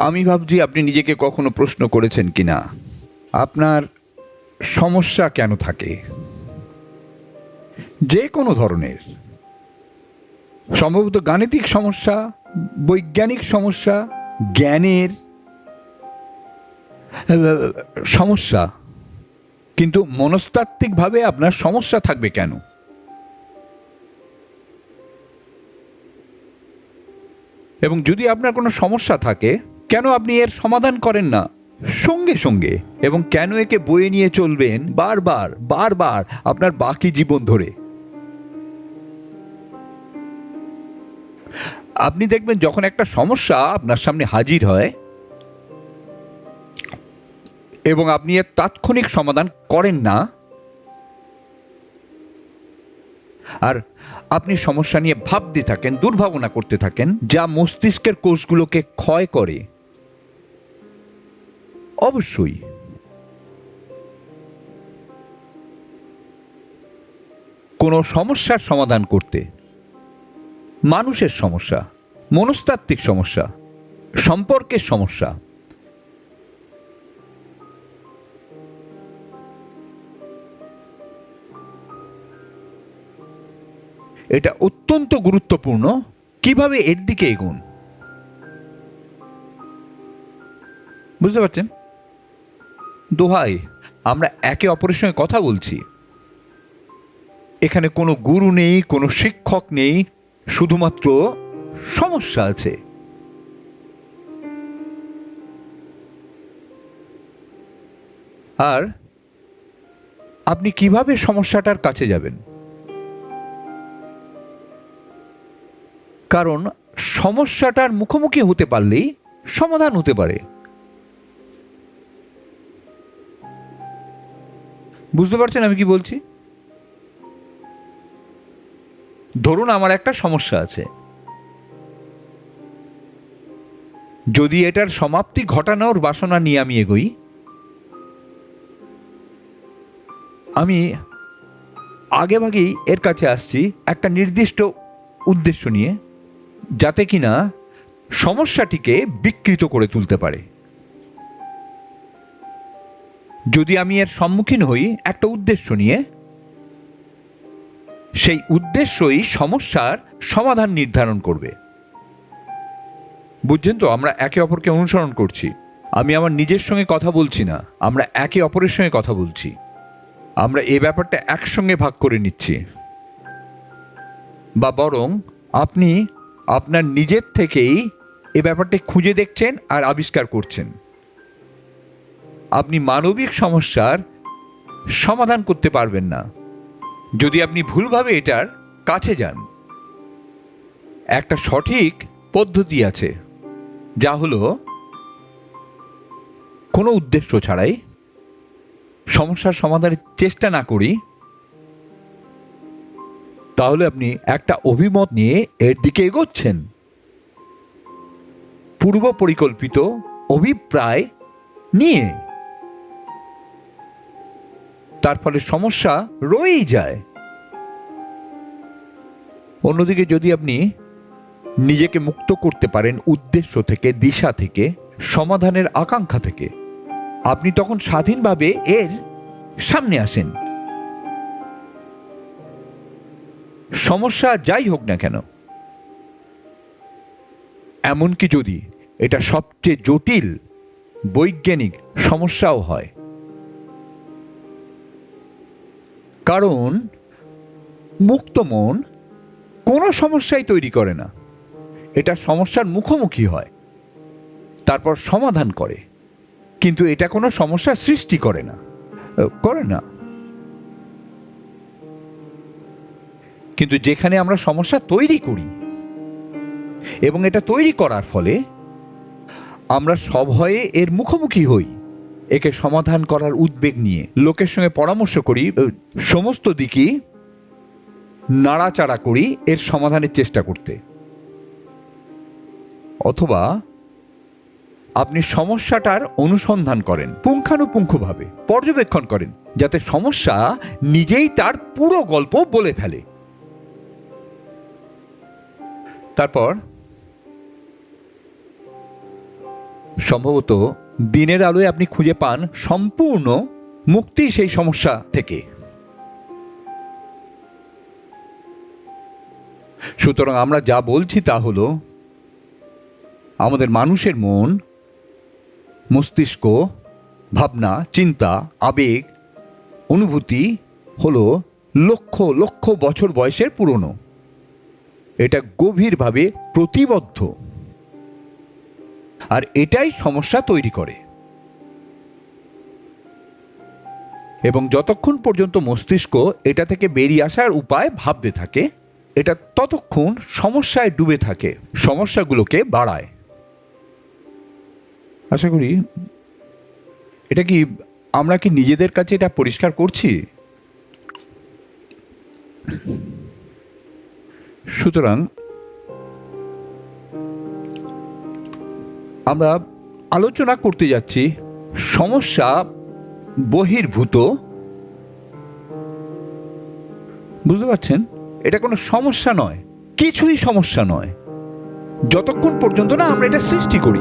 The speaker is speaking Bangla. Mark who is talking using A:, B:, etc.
A: আমি ভাবছি আপনি নিজেকে কখনো প্রশ্ন করেছেন কি না আপনার সমস্যা কেন থাকে? যে কোনো ধরনের। সম্ভবত গাণিতিক সমস্যা, বৈজ্ঞানিক সমস্যা, জ্ঞানের সমস্যা। কিন্তু মনস্তাত্ত্বিকভাবে আপনার সমস্যা থাকবে কেন? এবং যদি আপনার কোনো সমস্যা থাকে কেন আপনি এর সমাধান করেন না? সঙ্গে সঙ্গে। এবং কেন একে বয়ে নিয়ে চলবেন? বারবার বারবার আপনার বাকি জীবন ধরে। আপনি দেখবেন যখন একটা সমস্যা আপনার সামনে হাজির হয়, এবং আপনি এর তাৎক্ষণিক সমাধান করেন না, আর আপনি সমস্যা নিয়ে ভাবতে থাকেন, দুর্ভাবনা করতে থাকেন, যা মস্তিষ্কের কোষগুলোকে ক্ষয় করে। অবশ্যই। কোনো সমস্যার সমাধান করতে। মানুষের সমস্যা, মনস্তাত্ত্বিক সমস্যা, সম্পর্কের সমস্যা। এটা অত্যন্ত গুরুত্বপূর্ণ, কীভাবে এর দিকে এগুন। বুঝতে পারছেন? দোহাই, আমরা একে অপরের সঙ্গে কথা বলছি। এখানে কোনো গুরু নেই, কোনো শিক্ষক নেই, শুধুমাত্র সমস্যা আছে। আর আপনি কীভাবে সমস্যাটার কাছে যাবেন? কারণ সমস্যাটার মুখোমুখি হতে পারলেই সমাধান হতে পারে। বুঝতে পারছেন আমি কি বলছি? ধরুন আমার একটা সমস্যা আছে। যদি এটার সমাপ্তি ঘটানোর বাসনা নিয়ে আমি এগোই, আমি আগেভাগেই এর কাছে আসছি একটা নির্দিষ্ট উদ্দেশ্য নিয়ে, যাতে কিনা সমস্যাটিকে বিকৃত করে তুলতে পারে। যদি আমি এর সম্মুখীন হই একটা উদ্দেশ্য নিয়ে, সেই উদ্দেশ্যই সমস্যার সমাধান নির্ধারণ করবে। বুঝছেন তো? আমরা একে অপরকে অনুসরণ করছি। আমি আমার নিজের সঙ্গে কথা বলছি না, আমরা একে অপরের সঙ্গে কথা বলছি। আমরা এই ব্যাপারটা একসঙ্গে ভাগ করে নিচ্ছি। বা বরং আপনি আপনার নিজের থেকেই এ ব্যাপারটা খুঁজে দেখছেন আর আবিষ্কার করছেন। আপনি মানবিক সমস্যার সমাধান করতে পারবেন না। যদি আপনি ভুলভাবে এটার কাছে যান। একটা সঠিক পদ্ধতি আছে, যা হলো কোনো উদ্দেশ্য ছাড়াই সমস্যার সমাধানের চেষ্টা না করি। তাহলে আপনি একটা অভিমত নিয়ে এর দিকে এগোচ্ছেন। পূর্ব পরিকল্পিত অভিপ্রায় নিয়ে। তার ফলে সমস্যা রয়েই যায়। অন্যদিকে যদি আপনি নিজেকে মুক্ত করতে পারেন উদ্দেশ্য থেকে, দিশা থেকে, সমাধানের আকাঙ্ক্ষা থেকে, আপনি তখন স্বাধীনভাবে এর সামনে আসেন। সমস্যা যাই হোক না কেন, এমনকি যদি এটা সবচেয়ে জটিল, বৈজ্ঞানিক সমস্যাও হয় কারণ মুক্ত মন কোনো সমস্যাই তৈরি করে না। এটা সমস্যার মুখোমুখি হয়, তারপর সমাধান করে। কিন্তু এটা কোনো সমস্যা সৃষ্টি করে না করে না। কিন্তু যেখানে আমরা সমস্যা তৈরি করি এবং এটা তৈরি করার ফলে আমরা সভয়ে এর মুখোমুখি হই। একে সমাধান করার উদ্বেগ নিয়ে। লোকের সঙ্গে পরামর্শ করি সমস্ত দিকই নাড়াচাড়া করি এর সমাধানের চেষ্টা করতে। অথবা আপনি সমস্যাটার অনুসন্ধান করেন, পুঙ্খানুপুঙ্খভাবে পর্যবেক্ষণ করেন, যাতে সমস্যা নিজেই তার পুরো গল্প বলে ফেলে। তারপর সম্ভবত দিনের আলোয় আপনি খুঁজে পান সম্পূর্ণ মুক্তি সেই সমস্যা থেকে। সুতরাং আমরা যা বলছি তা হলো, আমাদের মানুষের মন, মস্তিষ্ক, ভাবনা, চিন্তা, আবেগ, অনুভূতি হলো লক্ষ লক্ষ বছর বয়সের পুরনো। এটা গভীরভাবে প্রতিবদ্ধ। আর এটাই সমস্যা তৈরি করে। এবং যতক্ষণ পর্যন্ত মস্তিষ্ক এটা থেকে বেরিয়ে আসার উপায় ভাবতে থাকে, এটা ততক্ষণ সমস্যায় ডুবে থাকে, সমস্যাগুলোকে বাড়ায়। আশা করি, এটা কি আমরা কি নিজেদের কাছে এটা পরিষ্কার করছি? সুতরাং আমরা আলোচনা করতে যাচ্ছি সমস্যা বহির্ভূত। বুঝতে পারছেন? এটা কোনো সমস্যা নয়। কিছুই সমস্যা নয়। যতক্ষণ পর্যন্ত না আমরা এটা সৃষ্টি করি।